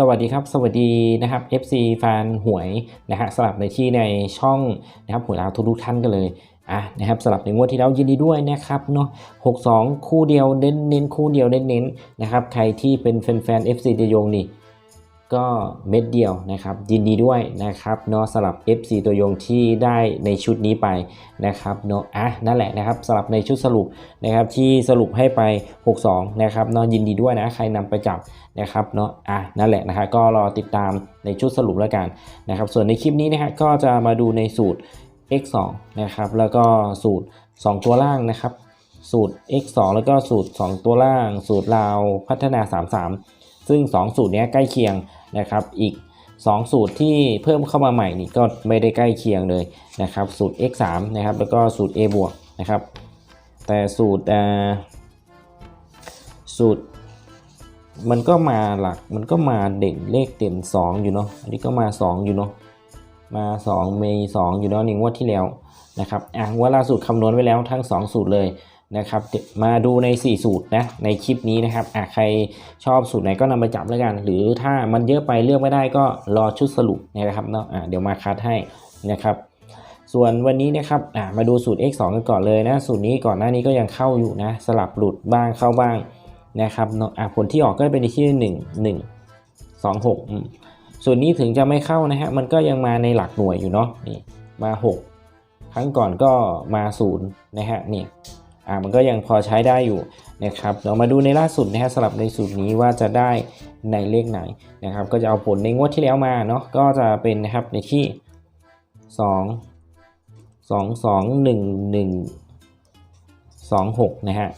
สวัสดีครับ สวัสดีนะครับ FC แฟนหวยนะฮะสลับในที่ในช่องนะครับหวยลาวทุกท่านกันเลย อะนะครับสลับในงวดที่แล้วยินดีด้วยนะครับเนาะ62คู่เดียวเน้นเน้นคู่เดียวเน้นเน้นนะครับใครที่เป็นแฟนๆ FC ตัวยงนี่ก็เม็ดเดียวนะครับยินดีด้วยนะครับเนาะสลับ FC ตัวยงที่ได้ในชุดนี้ไปนะครับเนาะอะนั่นแหละนะครับสลับในชุดสรุปนะครับที่สรุปให้ไป 62นะครับเนาะยินดีด้วยนะใครนำไปจับนะครับเนาะอะนั่นแหละนะฮะก็รอติดตามในชุดสรุปแล้วกันนะครับส่วนในคลิปนี้นะฮะก็จะมาดูในสูตร x 2นะครับแล้วก็สูตร 2 ตัวล่างนะครับ สูตร x 2แล้วก็สูตร 2 ตัวล่าง สูตรราวพัฒนา 33 ซึ่ง 2 สูตรนี้ใกล้เคียงนะครับ อีก 2 สูตรที่เพิ่มเข้ามาใหม่นี่ก็ไม่ได้ใกล้เคียงเลยนะครับ สูตร x 3นะครับแล้วก็สูตร a บวกนะครับ แต่สูตรอ่าสูตรมันก็มาหลักมันก็มาเด่นเลขเด่น 2 อยู่เนาะอันนี้ก็มา 2 อยู่เนาะ มา2เมย์2อยู่เนาะในงวดที่แล้วนะครับอะว่าล่าสุดคำนวณไว้แล้วทั้ง 2 สูตรเลยนะครับมาดูใน 4 สูตรนะในคลิปนี้นะครับอะใครชอบสูตรไหนก็นำไปจับแล้วกัน หรือถ้ามันเยอะไปเลือกไม่ได้ก็รอชุดสรุปนะครับเนาะอะเดี๋ยวมาคัดให้นะครับส่วนวันนี้นะครับอะมาดูสูตร x 2กันก่อนเลยนะสูตรนี้ก่อนหน้านี้ก็ยังเข้าอยู่นะสลับหลุดบ้างเข้าบ้างนะครับเนาะอะผลที่ออกก็เป็นที่1 1 2 6อืม ส่วนนี้ถึงจะไม่เข้านะฮะมันก็ยังมาในหลักหน่วยอยู่เนาะนี่มา 6 ครั้งก่อนก็มา0นะฮะเนี่ยอะมันก็ยังพอใช้ได้อยู่นะครับเรามาดูในล่าสุดนะฮะสลับในสูตรนี้ว่าจะได้ในเลขไหนนะครับ ก็จะเอาผลในงวดที่แล้วมาเนาะก็จะเป็นนะครับในที่ 2 2 2 1 1 2 6นะฮะ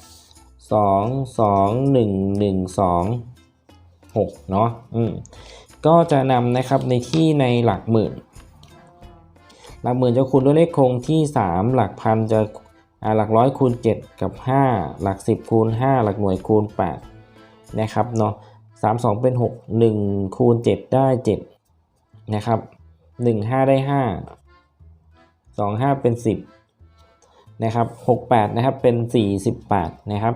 สองสองหนึ่งหนึ่งสองหกเนาะอืม ก็จะนำนะครับในที่ในหลักหมื่น หลักหมื่นจะคูณด้วยเลขคงที่ 3 หลักพันจะหลักร้อยคูณ 7 กับ 5 หลัก 10 คูณ 5 หลักหน่วยคูณ 8 นะครับเนาะสามสองเป็น 6 1 คูณ 7 ได้ 7 นะครับ 1 5 ได้ 5 2 5 เป็น 10 นะครับ 68 นะครับ เป็น 48 นะครับ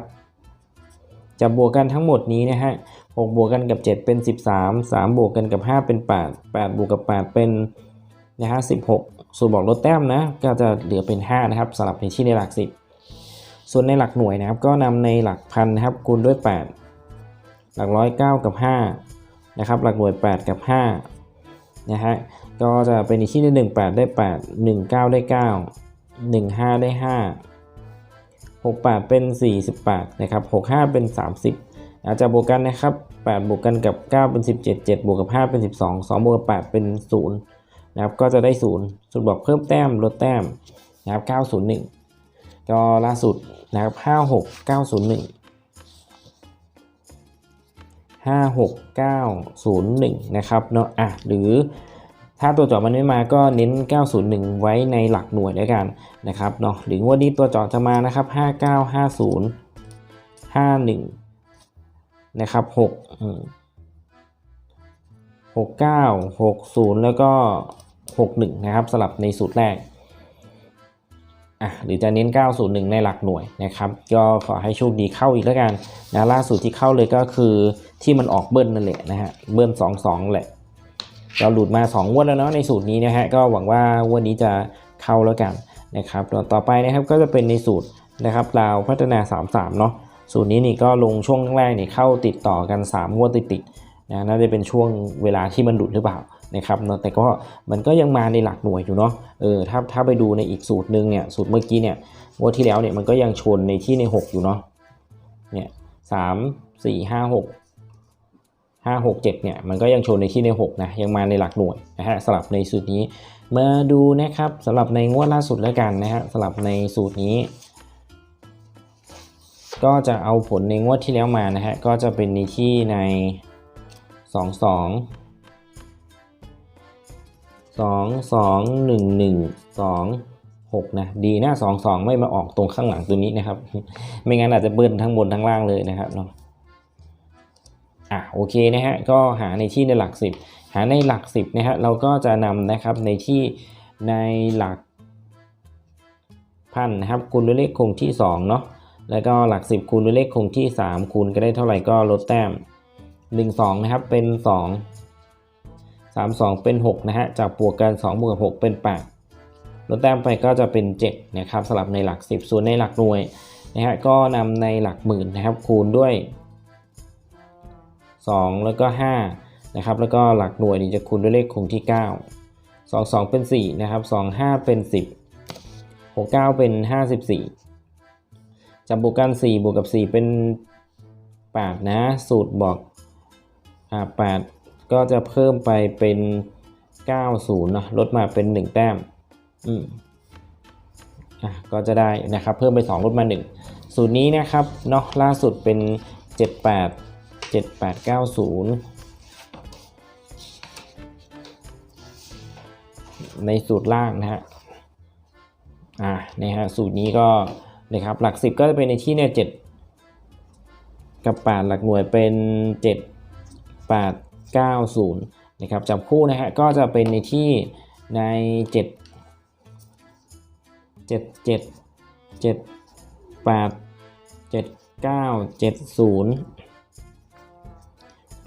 จะบวกกันทั้งหมดนี้นะฮะ 6 บวกกันกับ 7 เป็น 13 3 บวกกันกับ 5 เป็น 8 8 บวกกับ 8 เป็นนะฮะ16ส่วนบอกลดแต้มนะ ก็จะเหลือเป็น 5 นะครับสำหรับในที่ในหลัก 10 ส่วนในหลักหน่วยนะครับ ก็นำในหลักพันนะครับคูณด้วย 8 หลักร้อย9กับ5นะครับ หลักหน่วย 8 กับ5นะฮะ ก็จะเป็นในที่ใน1 8 ได้ 8 1 9 ได้ 9 1 5 ได้ 5 68 เป็น 48 นะครับ 65 เป็น 30 อาจจะบวกกันนะครับ8บวกกันกับ 9 เป็น 17 7บวกกับ 5 เป็น 12 2บวกกับ 8 เป็น 0 นะครับ ก็จะได้ 0 สุดบอกเพิ่มแต้มลดแต้มนะครับ901 ก็ล่าสุดนะครับ56 901 56901 นะครับเนาะอะหรือถ้าตัวจอมันไม่มาก็เน้น 901 ไว้ในหลักหน่วยด้วยกันนะครับเนาะหรืองวดนี้ตัวจอจะมานะครับ 5950 51 นะครับ6อืม69 60แล้วก็61นะครับสลับในสูตรแรกอะหรือจะเน้น 901 ในหลักหน่วยนะครับ ก็ขอให้โชคดีเข้าอีกแล้วกันนะล่าสุดที่เข้าเลยก็คือที่มันออกเบิ้ลนั่นแหละนะฮะเบิ้ล22 แหละเราหลุดมา2งวดแล้วเนาะในสูตรนี้นะฮะก็หวังว่าวันนี้จะเข้าแล้วกันนะครับต่อไปนะครับก็จะเป็นในสูตรนะครับเราพัฒนา 33 เนาะ สูตรนี้นี่ก็ลงช่วงแรกนี่เข้าติดต่อกัน 3 งวดติดๆนะน่าจะเป็นช่วงเวลาที่มันหลุดหรือเปล่านะครับนะแต่ก็มันก็ยังมาในหลักหน่วยอยู่เนาะเออถ้าถ้าไปดูในอีกสูตรหนึ่งเนี่ยสูตรเมื่อกี้เนี่ยงวดที่แล้วเนี่ยมันก็ยังชนในที่ใน 6 อยู่เนาะเนี่ยสามสี่ห้าหกห้าหกเจ็ดเนี่ยมันก็ยังชนในที่ใน 6 นะ ยังมาในหลักหน่วยนะฮะสลับในสูตรนี้ มาดูนะครับสำหรับในงวดล่าสุดแล้วกันนะฮะสำหรับในสูตรนี้ ก็จะเอาผลในงวดที่แล้วมานะฮะก็จะเป็นในที่ใน 2 2 2 2 1 1 2 6นะดีนะ2 2 ไม่มาออกตรงข้างหลังตัวนี้นะครับ ไม่งั้นอาจจะเบิ้ลทั้งบนทั้งล่างเลยนะครับเนาะอะโอเคนะฮะก็หาในที่ในหลัก 10 หาในหลัก 10นะฮะเราก็จะนำนะครับในที่ในหลักพันนะครับคูณด้วยเลขคงที่2เนาะ แล้วก็หลัก 10 คูณด้วยเลขคงที่ 3 คูณก็ได้เท่าไหร่ก็ลดแต้ม 1 2 นะครับ เป็น 2 3 2 เป็น 6 นะฮะ จากบวกกัน2บวกกับ6เป็น 8 ลดแต้มไปก็จะเป็น 7 นะครับสลับในหลัก 10 ส่วนในหลักหน่วยนะฮะก็นำในหลักหมื่นนะครับ คูณด้วย 2 แล้วก็5นะครับ แล้วก็หลักหน่วยนี่จะคูณด้วยเลขคงที่ 9 2 2 เป็น 4 นะครับ 2 5 เป็น 10 6 9 เป็น 54 จับบวกกัน4บวกกับ 4 เป็น8นะ สูตรบอกอ่า8ก็จะเพิ่มไปเป็น 90เนาะลดมาเป็น 1 แต้มอืมอะก็จะได้นะครับ เพิ่มไป 2 ลดมา 1 สูตรนี้นะครับเนาะล่าสุดเป็น 78 7890 ในสูตรล่างนะฮะอ่านี่ฮะสูตรนี้ก็ นะครับหลัก 10 ก็จะเป็นในที่เนี่ย7กับ 8 หลักหน่วยเป็น 7 8 9 0นะครับจับคู่นะฮะก็จะเป็นในที่ใน 7 7 7 7 8 7 9 7 0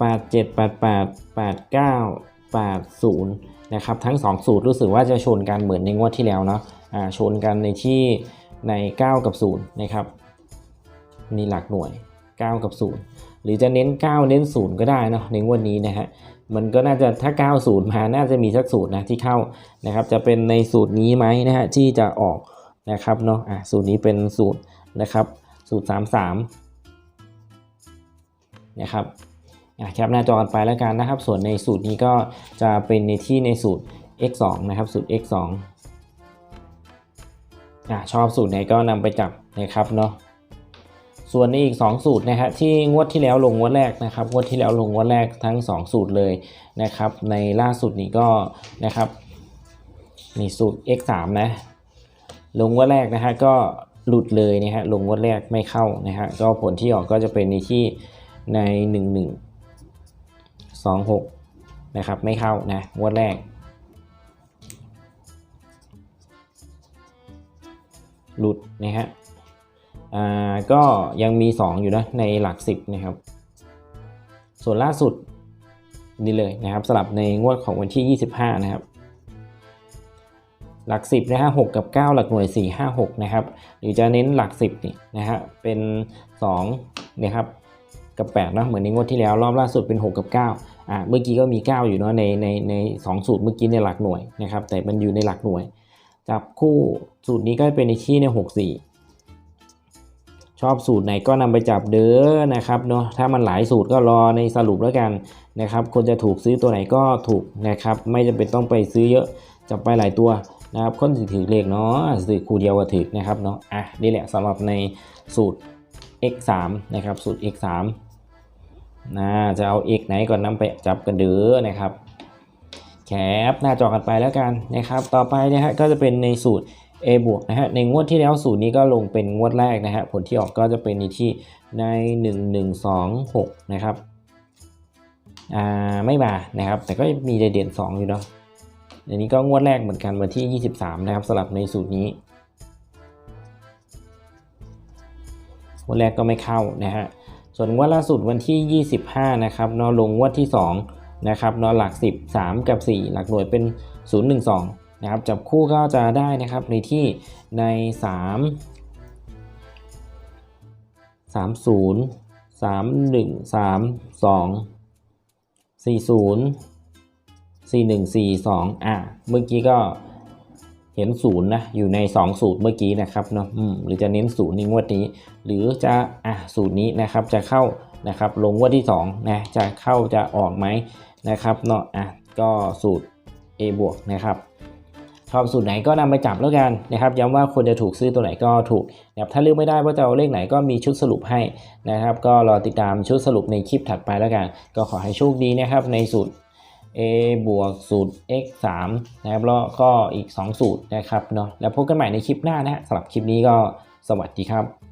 8 7 8 8 8 9 8 0นะครับทั้ง 2 สูตรรู้สึกว่าจะชนกันเหมือนในงวดที่แล้วเนาะอ่าชนกันในที่ ใน 9 กับ 0 นะครับ นี่หลักหน่วย 9 กับ 0 หรือจะเน้น 9 เน้น 0 ก็ได้นะในวันนี้นะฮะมันก็น่าจะถ้า 90 มาน่าจะมีสักสูตรนะที่เข้านะครับ จะเป็นในสูตรนี้ไหมนะฮะที่จะออกนะครับเนาะอะสูตรนี้เป็นสูตรนะครับสูตร 33 นะครับแคปหน้าจอกันไปแล้วกันนะครับ ส่วนในสูตรนี้ก็จะเป็นในที่ในสูตร x2 นะครับ สูตร x2 ชอบสูตรไหนก็นำไปจับนะครับเนาะส่วนในอีก 2 สูตรนะฮะที่งวดที่แล้วลงงวดแรกนะครับงวดที่แล้วลงงวดแรกทั้ง 2 สูตรเลยนะครับ ในล่าสุดนี้ก็นะครับนี่สูตร x 3นะลงงวดแรกนะฮะก็หลุดเลยนะฮะลงงวดแรกไม่เข้านะฮะก็ผลที่ออกก็จะเป็นในที่ใน 1 1 2 6นะครับไม่เข้านะงวดแรก หลุดนะฮะอ่าก็ยังมี 2 อยู่นะในหลัก 10 นะครับ ส่วนล่าสุดนี่เลยนะครับสลับในงวดของวันที่ 25 นะครับ หลัก 10นะฮะ6กับ 9 หลักหน่วย 4 5 6 นะครับหรือจะเน้นหลัก 10นี่นะฮะเป็น2นะครับกับ8นะเหมือนในงวดที่แล้วรอบล่าสุดเป็น 6 กับ 9อ่าเมื่อกี้ก็มี 9 อยู่เนาะในในใน2สูตรเมื่อกี้ในหลักหน่วยนะครับแต่มันอยู่ในหลักหน่วย จับคู่สูตรนี้ก็เป็นในที่ใน 64 ชอบสูตรไหนก็นำไปจับเด้อนะครับเนาะถ้ามันหลายสูตรก็รอในสรุปแล้วกันนะครับ คนจะถูกซื้อตัวไหนก็ถูกนะครับ ไม่จำเป็นต้องไปซื้อเยอะจับไปหลายตัวนะครับคนถือถือเลขเนาะซื้อคู่เดียวก็ถือนะครับเนาะอะนี่แหละสำหรับในสูตร x 3 นะครับสูตร x 3 นะจะเอา x ไหนก่อนนำไปจับกันเด้อนะครับ แคปหน้าจอกันไปแล้วกันนะครับ ต่อไปนะฮะก็จะเป็นในสูตร A บวกนะฮะในงวดที่แล้วสูตรนี้ก็ลงเป็นงวดแรกนะฮะผลที่ออกก็จะเป็นในที่ใน 1 1 2 6 นะครับอ่าไม่มานะครับ แต่ก็มีเด่นๆ2อยู่เนาะอันนี้ก็งวดแรกเหมือนกันวันที่ 23 นะครับสลับในสูตรนี้งวดแรกก็ไม่เข้านะฮะส่วนงวดล่าสุดวันที่ 25 นะครับเนาะลงงวดที่ 2 นะครับนาะหลัก 10 3 กับ 4 หลักหน่วยเป็น 0 1 2นะครับจับคู่ก็จะได้นะครับในที่ใน 3 3 0 3 1 3 2 4 0 4 1 4 2อะเมื่อกี้ก็เห็นศูนย์นะอยู่ใน 2 สูตรเมื่อกี้นะครับเนาะหรือจะเน้นศูนย์ในงวดนี้ หรือจะอะสูตรนี้นะครับจะเข้านะครับลงงวดที่2นะจะเข้าจะออกไหม นะครับเนาะอะก็สูตร A บวกนะครับชอบสูตรไหนก็นำไปจับแล้วกันนะครับ ย้ำว่าควรจะถูกซื้อตัวไหนก็ถูกนะครับถ้าเลือกไม่ได้ว่าจะเอาเลขไหนก็มีชุดสรุปให้นะครับ ก็รอติดตามชุดสรุปในคลิปถัดไปแล้วกัน ก็ขอให้โชคดีนะครับในสูตร a บวกสูตร x 3นะครับแล้วก็อีก 2 สูตรนะครับเนาะแล้วพบกันใหม่ในคลิปหน้านะฮะสำหรับคลิปนี้ก็สวัสดีครับ